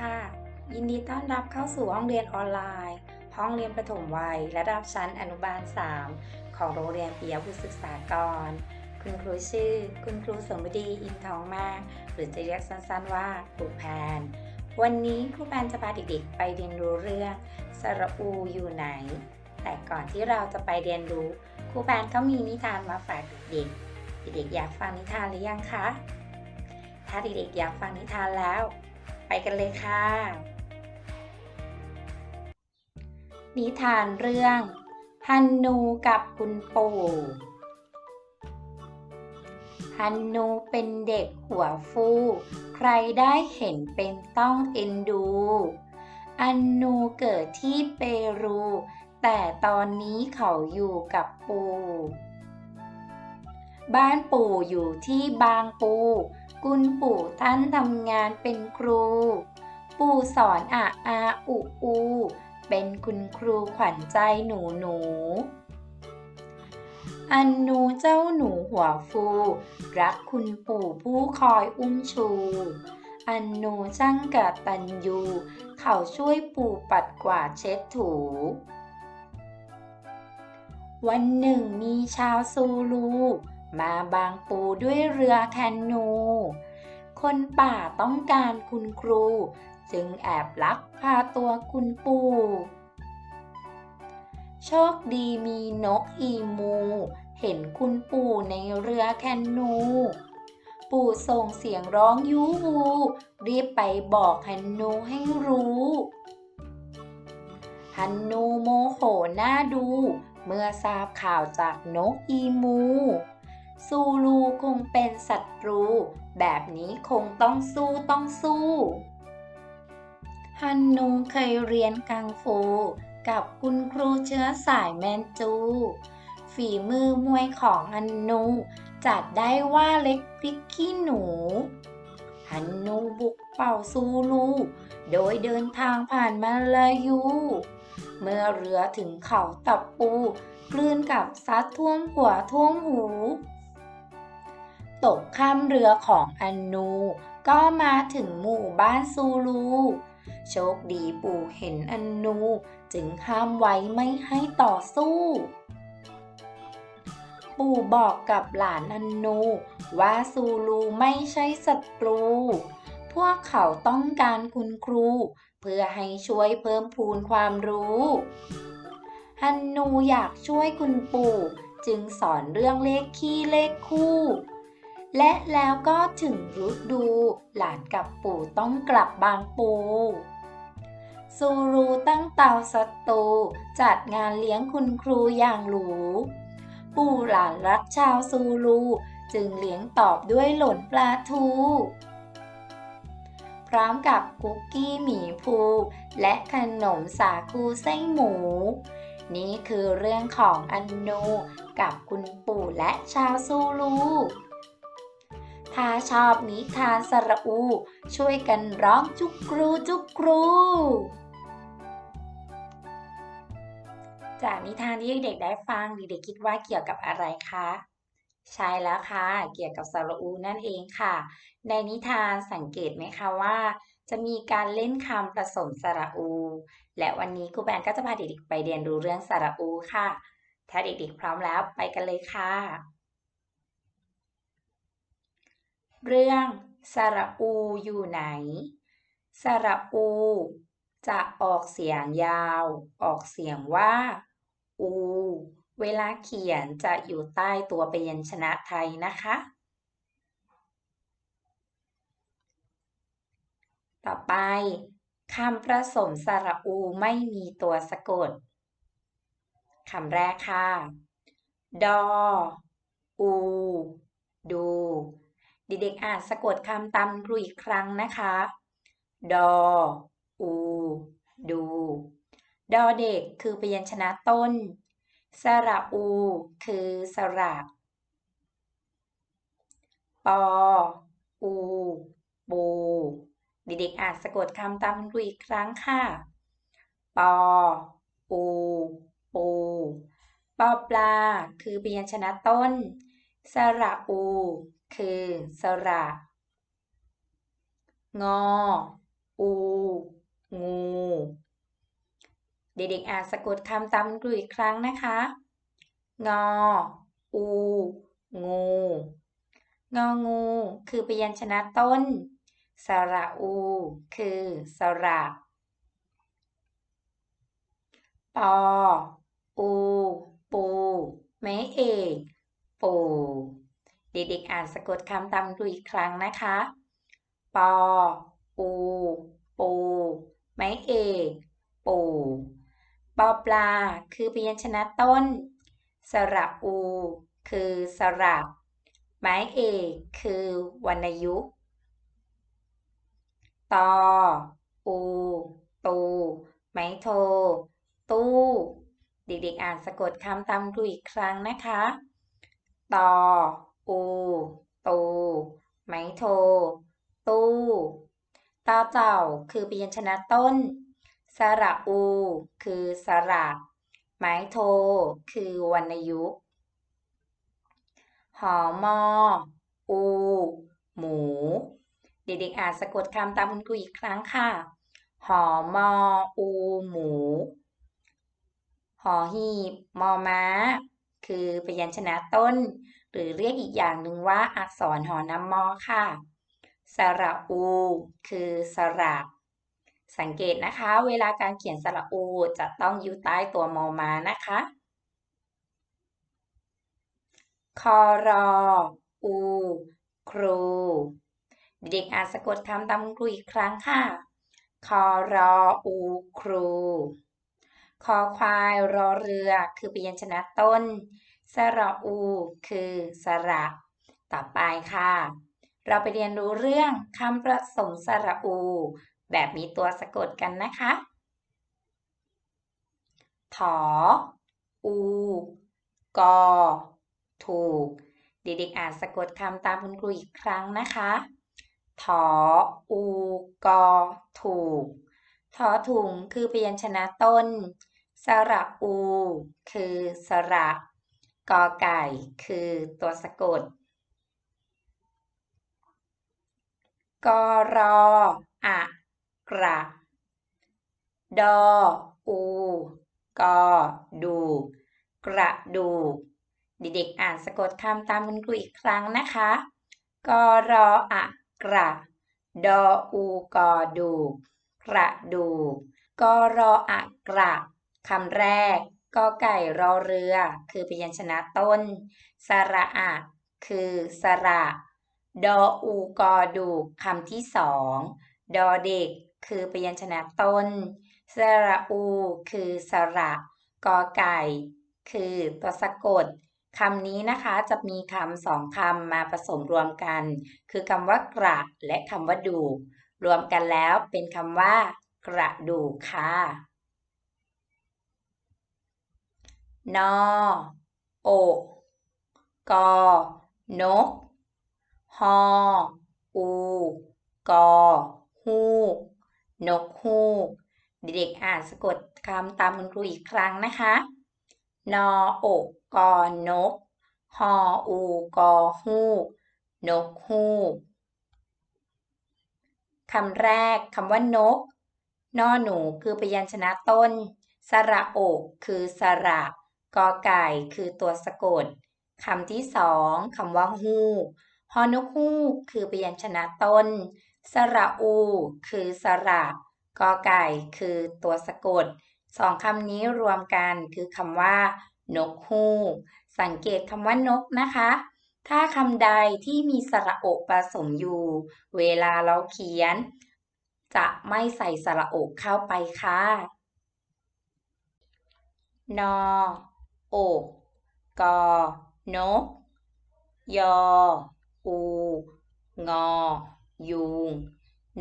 ค่ะ ยินดีต้อนรับเข้าสู่ห้องเรียนออนไลน์ ห้องเรียนประถมวัยระดับชั้นอนุบาล 3 ของโรงเรียนปิยบุตรศึกษากร คุณครูชื่อ คุณครูสมบดีอินทองมาก หรือจะเรียกสั้นๆว่าครูแพน วันนี้ครูแพนจะพาเด็กๆไปเรียนรู้เรื่องสระอูอยู่ไหน แต่ก่อนที่เราจะไปเรียนรู้ครูแพนก็มีนิทานมาฝากเด็กๆเด็กๆอยากฟังนิทานหรือยังคะถ้าเด็กๆอยากฟังนิทานแล้ว ไปกันเลยค่ะ นิทานเรื่อง ฮันนูกับคุณปู่ฮันนูเป็นเด็กหัวฟู ใครได้เห็นเป็นต้องเอ็นดูอันนูเกิดที่เปรู แต่ตอนนี้เขาอยู่กับปู่ บ้านปู่อยู่ที่บางปู คุณปู่ท่านทำงานเป็นครู ปู่สอนอาอาอุอู เป็นคุณครูขวัญใจหนูหนู อันนูเจ้าหนูหัวฟู รักคุณปู่ผู้คอยอุ้มชู อันนูช่างกตัญญู เขาช่วยปู่ปัดกวาดเช็ดถูวันหนึ่งมีชาวซูลู มาบางปูด้วยเรือแคนู คนป่าต้องการคุณครู จึงแอบลักพาตัวคุณปู่ โชคดีมีนกอีมู เห็นคุณปู่ในเรือแคนู ปู่ส่งเสียงร้องยูฮูรีบไปบอกฮันนูให้รู้ฮันนูโมโหหน้าดู เมื่อทราบข่าวจากนกอีมู ซูลูคงเป็นศัตรู แบบนี้คงต้องสู้ต้องสู้ฮันนูเคยเรียนกังฟู กับคุณครูเชื้อสายแมนจู ฝีมือมวยของฮันนูจัดได้ว่าเล็กพริกขี้หนูฮันนูบุกเป่าซูลู โดยเดินทางผ่านมาลายู เมื่อเรือถึงเขาตับปูคลื่นกับซัดท่วมหัวท่วมหู ตกข้ามเรือของอันนู ก็มาถึงหมู่บ้านซูลู โชคดีปู่เห็นอันนู จึงห้ามไว้ไม่ให้ต่อสู้ ปู่บอกกับหลานอันนู ว่าซูลูไม่ใช่ศัตรู พวกเขาต้องการคุณครู เพื่อให้ช่วยเพิ่มพูนความรู้ฮันนูอยากช่วยคุณปู่ จึงสอนเรื่องเลขคี่เลขคู่ และแล้วก็ถึงฤดู หลานกับปู่ต้องกลับบางปูซูรูตั้งเตาสตูจัดงานเลี้ยงคุณครูอย่างหรู ปู่หลานรักชาวซูลูจึงเลี้ยงตอบด้วยหล่นปลาทู พร้อมกับคุกกี้หมีภู และขนมสาคูไส้หมู นี่คือเรื่องของอันนูกับคุณปู่และชาวซูลู ถ้าชอบนิทานสระอู ช่วยกันร้องจุกกรูจุกกรู จากนิทานที่เด็กๆได้ฟังเด็กๆคิดว่าเกี่ยวกับอะไรคะ ใช่แล้วค่ะ เกี่ยวกับสระอูนั่นเองค่ะ ในนิทานสังเกตไหมคะว่า จะมีการเล่นคำผสมสระอู และวันนี้ครูแบนก็จะพาเด็กๆไปเรียนรู้เรื่องสระอูค่ะ ถ้าเด็กๆพร้อมแล้วไปกันเลยค่ะ เรื่องสระอูอยู่ไหน สระอู จะออกเสียงยาว ออกเสียงว่า อู เวลาเขียนจะอยู่ใต้ตัวพยัญชนะไทยนะคะ ต่อไปคำผสมสระอูไม่มีตัวสะกด คำแรกค่ะ ดอ อู ดู เด็กๆอ่านสะกดคำตามครูอีกครั้งนะคะ ดอ อู ดู ดอเด็กคือพยัญชนะต้น สระอู คือสระ ปอ อู ปู เด็กๆอ่านสะกดคำตามครูอีกครั้งค่ะ ปอ อู ปู ปอปลา คือพยัญชนะต้น สระอู คือ สระ งอ อู งู เด็กๆอ่านสะกดคำตามคุณครูอีกครั้งนะคะ งอ อู งู งองู คือพยัญชนะต้น สระอู คือ สระ ปอ อู ปู ไม้เอก ปู เด็กๆอ่านสะกดคำตามดูอีกครั้งนะคะ ปออูปู ไม้เอก ปูปอปลา คือพยัญชนะต้น สระอู คือสระไม้เอกคือวรรณยุกต์ตอ อู ตู ไม้โท ตู้ เด็กๆอ่านสะกดคำตามดูอีกครั้งนะคะ ตอ อูตูไมโท ตู้ตอเจ้าคือพยัญชนะต้น สระอู คือสระไม้โท คือวรรณยุกต์หอมอ อู หมู เด็กๆอ่านสะกดคำตามคุณครูอีกครั้งค่ะ หอมอ อู หมู หอหีบ มอม้า คือพยัญชนะต้น หรือเรียกอีกอย่างหนึ่งว่าอักษรหอนำมอค่ะ สระอู คือสระ สังเกตนะคะ เวลาการเขียนสระอูจะต้องอยู่ใต้ตัวมอมานะคะ คอรอ อู ครู เด็กอ่านสะกดคำตามคุณครูอีกครั้งค่ะ คอรอ อู ครู คอควาย รอเรือ คือพยัญชนะต้น สระอู คือสระ ต่อไปค่ะ เราไปเรียนรู้เรื่องคำผสมสระอู แบบมีตัวสะกดกันนะคะถออู กอ ถูก เด็กๆอ่านสะกดคำตามคุณครูอีกครั้งนะคะถออู กอ ถูกถอถุงคือพยัญชนะต้น สระอู คือสระ กอไก่คือตัวสะกด กอรออะกระ ดอ อู กอ ดู กระดูกเด็กๆอ่านสะกดคำตามคุณครูอีกครั้งนะคะ กอรออะกระ ดออูกอดูกระดูกกอรออะกระคำแรก กอไก่รอเรือ คือพยัญชนะต้น สระอะคือสระ ดออูกอดูคำที่สองดอเด็ก คือพยัญชนะต้น สระอู คือสระ กอไก่ คือตัวสะกดคำนี้นะคะจะมีคำสองคำมาผสมรวมกัน คือคำว่ากระและคำว่าดู รวมกันแล้วเป็นคำว่ากระดูกค่ะ นอโอกอนกฮออูกอฮูกนกฮูกเด็กๆอ่านสะกดคำตามคุณครูอีกครั้งนะคะ นอโอกกอนกฮออูกอฮูกนกฮูกคำแรกคำว่านกนอหนูคือพยัญชนะต้น สระโอกคือสระ กอไก่คือตัวสะกดคำที่สองคำว่าฮูฮอนกฮูกคือพยัญชนะต้น สระอู คือสระกอไก่คือตัวสะกด สองคำนี้รวมกันคือคำว่า นกฮูก สังเกตคำว่านกนะคะ ถ้าคำใดที่มีสระโอผสมอยู่ เวลาเราเขียน จะไม่ใส่สระโอเข้าไปค่ะ นอ โอกกอนก ยอ อู งอยูง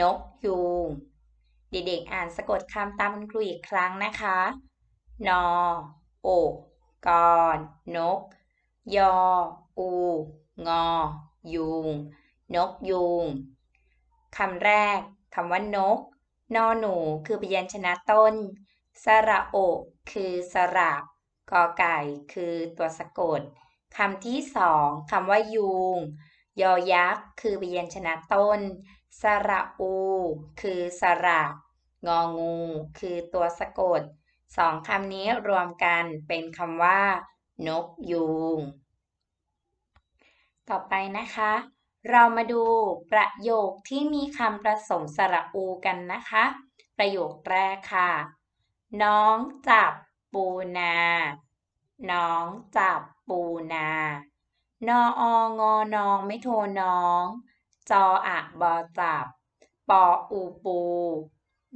นกยูงเด็กๆอ่านสะกดคำตามคุณครูอีกครั้งนะคะ นอ โอกกอนก ยอ อู งอยูงนกยูงคำแรกคำว่านก นอหนูคือพยัญชนะต้น สระโอกคือสระ กอไก่คือตัวสะกดคำที่สองคำว่ายูงยอยักษ์ คือพยัญชนะต้น สระอู คือสระงองู คือตัวสะกดสองคำนี้รวมกันเป็นคำว่า นกยูง ต่อไปนะคะ เรามาดูประโยคที่มีคำผสมสระอูกันนะคะ ประโยคแรกค่ะ น้องจับ ปูนา น้องจับปูนา นอองอนองไม่โทน้อง จออะบอจับ ปออูปู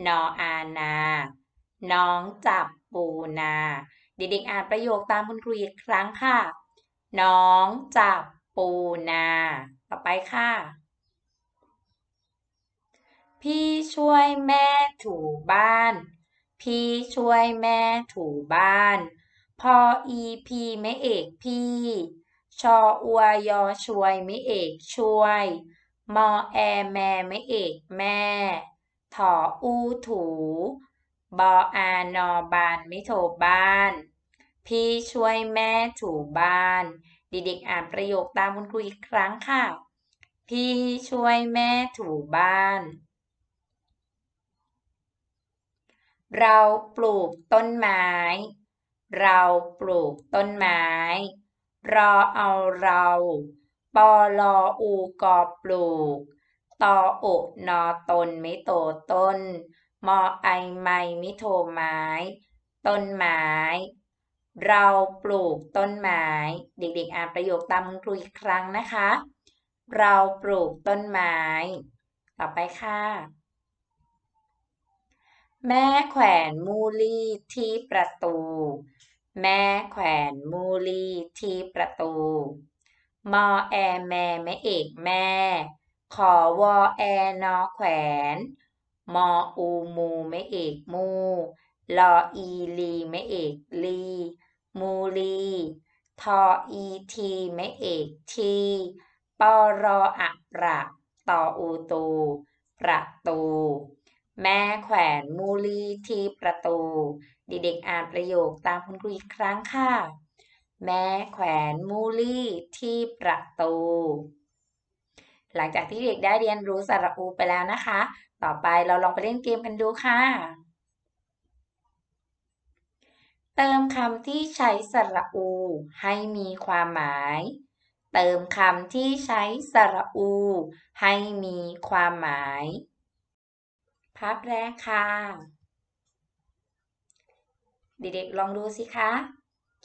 นออานา น้องจับปูนา เด็กๆอ่านประโยคตามคุณครูอีกครั้งค่ะ น้องจับปูนา ต่อไปค่ะ พี่ช่วยแม่ถูบ้าน พี่ช่วยแม่ถูบ้าน พออีพีไม่เอกพี่ ชออวยอช่วยไม่เอกช่วย มอแอแม่ไม่เอกแม่ถออูถู บออานอบานไม่โทบ้าน พี่ช่วยแม่ถูบ้าน เด็กๆอ่านประโยคตามคุณครูอีกครั้งค่ะ พี่ช่วยแม่ถูบ้าน เราปลูกต้นไม้ เราปลูกต้นไม้ รอเอาเรา ปอลออูกอปลูก ตอโอนอตนไม่โตต้น มอไอไม่ไม่โทไม้ ต้นไม้ เราปลูกต้นไม้ เด็กๆ อ่านประโยคตามคุณครูอีกครั้งนะคะ เราปลูกต้นไม้ ต่อไปค่ะ แม่แขวนมูลี่ที่ประตู แม่แขวนมูลี่ที่ประตู มอแอแม่แม่เอกแม่ ขอวอแอนอแขวน มออูมูไม่เอกมู ลออีลีไม่เอกลี มูลีทออีทีไม่เอกทีปอรออะประต่ออูตู ประตู แม่แขวนมูลีที่ประตู เด็กๆอ่านประโยคตามคุณครูอีกครั้งค่ะ แม่แขวนมูลีที่ประตู หลังจากที่เด็กได้เรียนรู้สระอูไปแล้วนะคะ ต่อไปเราลองไปเล่นเกมกันดูค่ะ เติมคำที่ใช้สระอู ให้มีความหมาย เติมคำที่ใช้สระอู ให้มีความหมาย ภาพแรกค่ะ เด็กๆลองดูสิคะ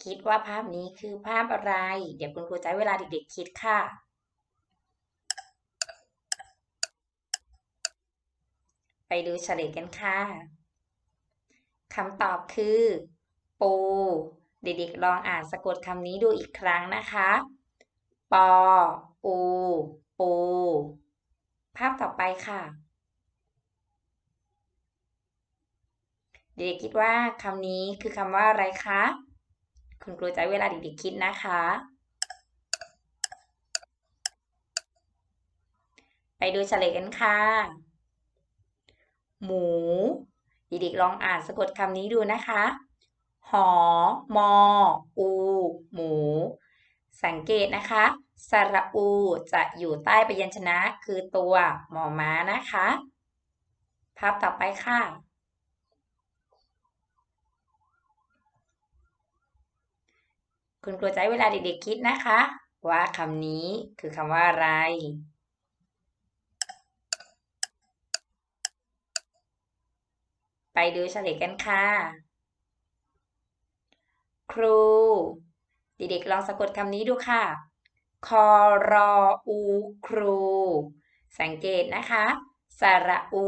คิดว่าภาพนี้คือภาพอะไร เดี๋ยวคุณครูใช้เวลาเด็กๆคิดค่ะ ไปดูเฉลยกันค่ะคำตอบคือ ปู เด็กๆลองอ่านสะกดคำนี้ดูอีกครั้งนะคะ ปอ ปู ปู ภาพต่อไปค่ะ เด็กๆคิดว่าคำนี้คือคำว่าอะไรคะ คุณครูจะเวลาเด็กๆคิดนะคะ ไปดูเฉลยกันค่ะ หมู เด็กๆลองอ่านสะกดคำนี้ดูนะคะ หอ มอ อู หมู สังเกตนะคะสระอูจะอยู่ใต้พยัญชนะคือตัวหมอม้านะคะ ภาพต่อไปค่ะ คุณครูจะให้เวลาเด็กๆคิดนะคะ ว่าคำนี้คือคำว่าอะไร ไปดูเฉลยกันค่ะ ครู เด็กๆลองสะกดคำนี้ดูค่ะคอรออูครู สังเกตนะคะ สระอู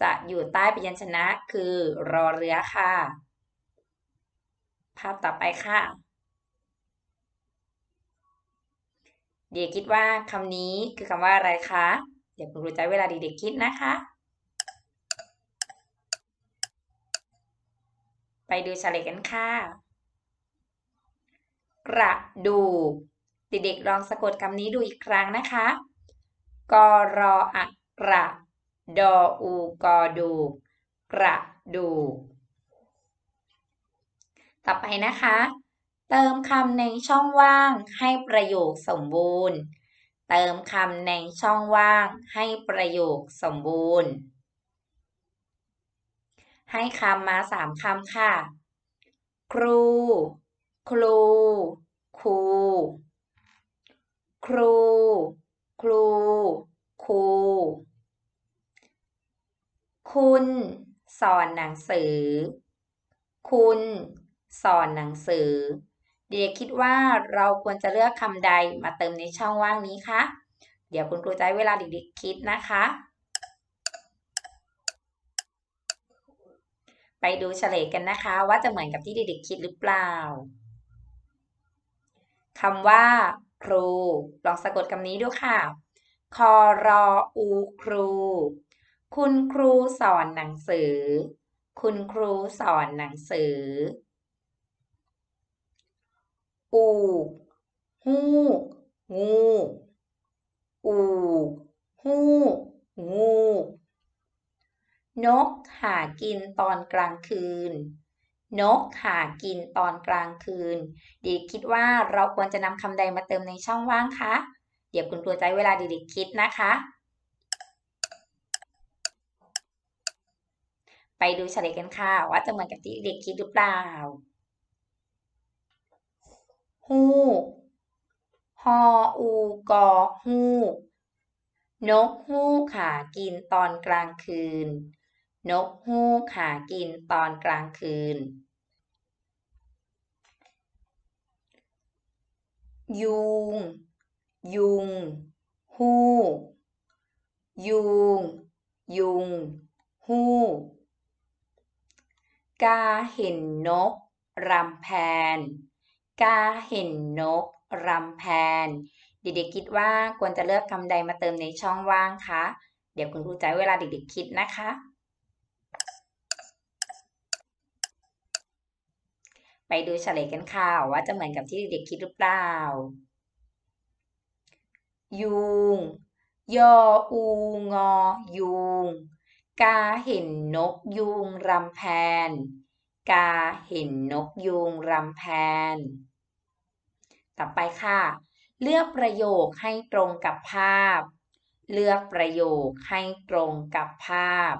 จะอยู่ใต้พยัญชนะคือรอเรือค่ะ ภาพต่อไปค่ะ เด็กคิดว่าคำนี้คือคำว่าอะไรคะ เดี๋ยวคุณครูจะเวลาเด็กๆคิดนะคะ ไปดูเฉลยกันค่ะ กระดูก เด็กๆลองสะกดคำนี้ดูอีกครั้งนะคะ กรออะกระ ดออูกอดูกระดูก ต่อไปนะคะ เติมคำในช่องว่างให้ประโยคสมบูรณ์ เติมคำในช่องว่างให้ประโยคสมบูรณ์ ให้คำมาสามคำค่ะ ครู ครู ครู ครู ครู ครู คุณสอนหนังสือ คุณสอนหนังสือ เด็กคิดว่าเราควรจะเลือกคำใดมาเติมในช่องว่างนี้คะ เดี๋ยวคุณครูจะให้เวลาเด็กๆคิดนะคะ ไปดูเฉลยกันนะคะ ว่าจะเหมือนกับที่เด็กๆคิดหรือเปล่าคำว่า ครู ลองสะกดคำนี้ดูค่ะ คอรออูครู คุณครูสอนหนังสือ คุณครูสอนหนังสือ อูฮูงูอูฮูงู นกหากินตอนกลางคืน นกหากินตอนกลางคืน เด็กคิดว่าเราควรจะนำคำใดมาเติมในช่องว่างคะ เดี๋ยวคุณครูให้เวลาเด็กๆคิดนะคะ ไปดูเฉลยกันค่ะว่าจะเหมือนกับที่เด็กคิดหรือเปล่า ฮูกฮออูกอฮูกนกฮูกขากินตอนกลางคืน นกฮูกขากินตอนกลางคืนยุง ยุง ฮูกยุง ยุง ฮูกกาเห็นนก รำแพน กาเห็นนกรำแพน เด็กๆคิดว่าควรจะเลือกคำใดมาเติมในช่องว่างคะ เดี๋ยวคุณครูจะให้เวลาเด็กๆคิดนะคะ ไปดูเฉลยกันค่ะว่าจะเหมือนกับที่เด็กๆคิดหรือเปล่า ยุง ยออูงอ ยุง กาเห็นนกยุงรำแพน กาเห็นนกยุงรำแพน ต่อไปค่ะ เลือกประโยคให้ตรงกับภาพ เลือกประโยคให้ตรงกับภาพ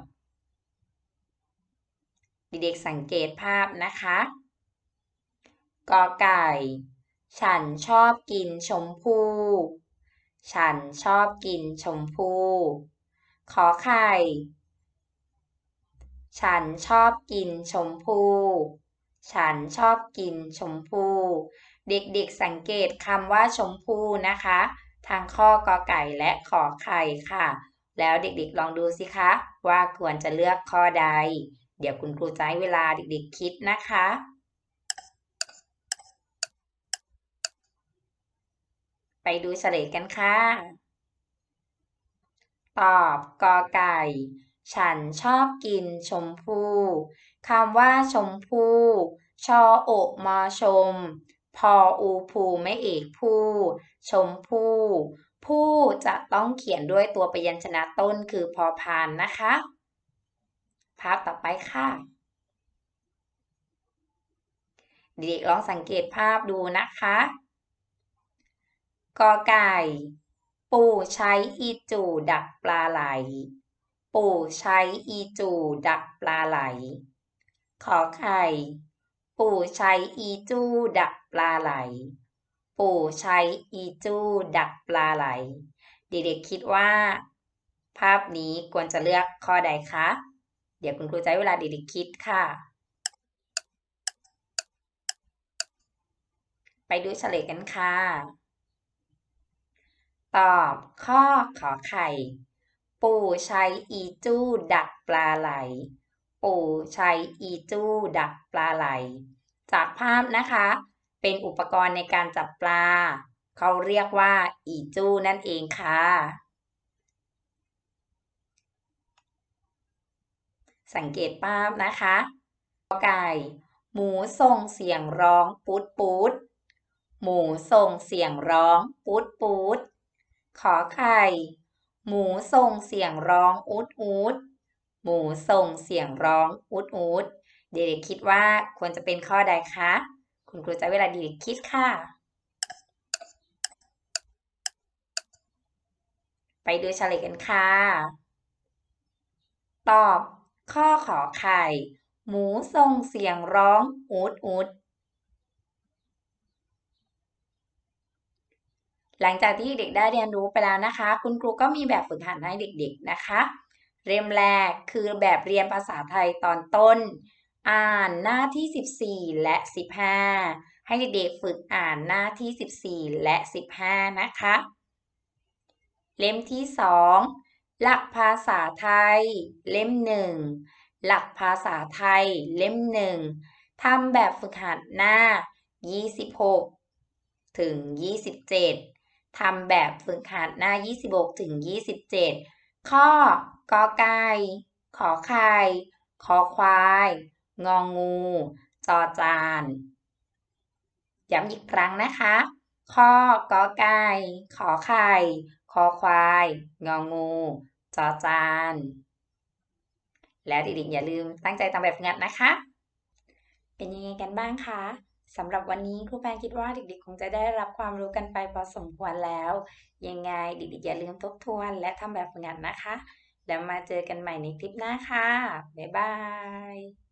เด็กๆสังเกตภาพนะคะกอไก่ ฉันชอบกินชมพู่ ฉันชอบกินชมพู่ขอไข่ ฉันชอบกินชมพู่ ฉันชอบกินชมพู่ เด็กๆสังเกตคำว่าชมพูนะคะ ทางข้อกอไก่และขอไข่ค่ะ แล้วเด็กๆลองดูสิคะว่าควรจะเลือกข้อใด เดี๋ยวคุณครูจะให้เวลาเด็กๆคิดนะคะไปดูเฉลยกันค่ะ ตอบกอไก่ ฉันชอบกินชมพู่คำว่าชมพู่ชอโอมอชม พออูภูไม่เอกผู้ ชมพู่ผู้จะต้องเขียนด้วยตัวพยัญชนะต้นคือพอพานนะคะ ภาพต่อไปค่ะเด็กลองสังเกตภาพดูนะคะกอไก่ ปู่ใช้อีจูดักปลาไหล ปู่ใช้อีจูดักปลาไหล ขอไข่ ปู่ใช้อีจูดักปลาไหล ปู่ใช้อีจูดักปลาไหล เด็กๆคิดว่า ภาพนี้ควรจะเลือกข้อใดคะ เดี๋ยวคุณครูให้เวลาเด็กๆคิดค่ะ ไปดูเฉลยกันค่ะ ตอบข้อขอไข่ ปู่ใช้อีจู้ดักปลาไหล ปู่ใช้อีจู้ดักปลาไหล จากภาพนะคะ เป็นอุปกรณ์ในการจับปลา เขาเรียกว่า อีจู้นั่นเองค่ะ สังเกตภาพนะคะไก่ หมูส่งเสียงร้องปูดปูดหมูส่งเสียงร้องปูดปูดขอไข่ หมูส่งเสียงร้องอุดอุด หมูส่งเสียงร้องอุดอุดเด็กๆคิดว่าควรจะเป็นข้อใดคะ คุณครูจะเวลาเด็กคิดค่ะ ไปดูเฉลยกันค่ะ ตอบ ข้อขอไข่ หมูส่งเสียงร้องอูดอูดหลังจากที่เด็กได้เรียนรู้ไปแล้วนะคะ คุณครูก็มีแบบฝึกหัดให้เด็ก ๆ นะคะ เริ่มแรกคือแบบเรียนภาษาไทยตอนต้น อ่านหน้าที่ 14 และ 15 ให้เด็กๆฝึกอ่านหน้าที่ 14 และ 15 นะคะ เล่มที่ 2 หลักภาษาไทย เล่ม 1 หลักภาษาไทย เล่ม 1ทำแบบฝึกหัดหน้า 26 ถึง 27ทำแบบฝึกหัดหน้า 26 ถึง 27 ข้อกอไก่ ขอไข่ คอควาย งองู จอจาน ย้ำอีกครั้งนะคะ ข้อกอไก่ ขอไข่ คอควาย งองู จอจาน แล้วเด็กๆอย่าลืมตั้งใจทำแบบฝึกหัดนะคะ เป็นยังไงกันบ้างคะ สำหรับวันนี้ครูแปงคิดว่าเด็กๆ คงจะได้รับความรู้กันไปพอสมควรแล้ว ยังไงเด็กๆ อย่าลืมทบทวนและทำแบบฝึกหัดนะคะ แล้วมาเจอกันใหม่ในคลิปหน้าค่ะ บ๊ายบาย